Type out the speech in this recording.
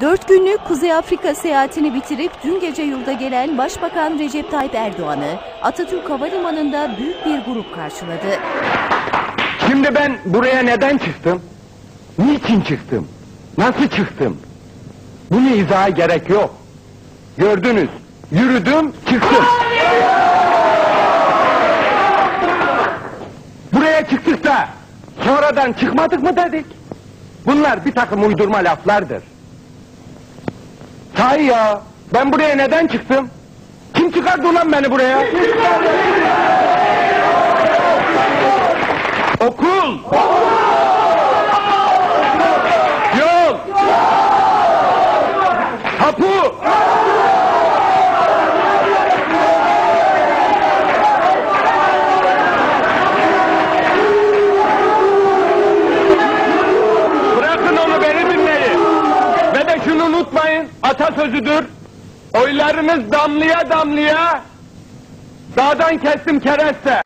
Dört günlük Kuzey Afrika seyahatini bitirip dün gece yurda gelen Başbakan Recep Tayyip Erdoğan'ı Atatürk Havalimanı'nda büyük bir grup karşıladı. Şimdi ben buraya neden çıktım? Niçin çıktım? Nasıl çıktım? Bunu izaha gerek yok. Gördünüz, yürüdüm, çıktım. Buraya çıktık da sonradan çıkmadık mı dedik? Bunlar bir takım uydurma laflardır. Sahi ya, ben buraya neden çıktım? Kim çıkardı ulan beni buraya? Okul! Yol! Tapu! Unutmayın, atasözüdür. Oylarınız damlaya damlaya, dağdan kestim kereste.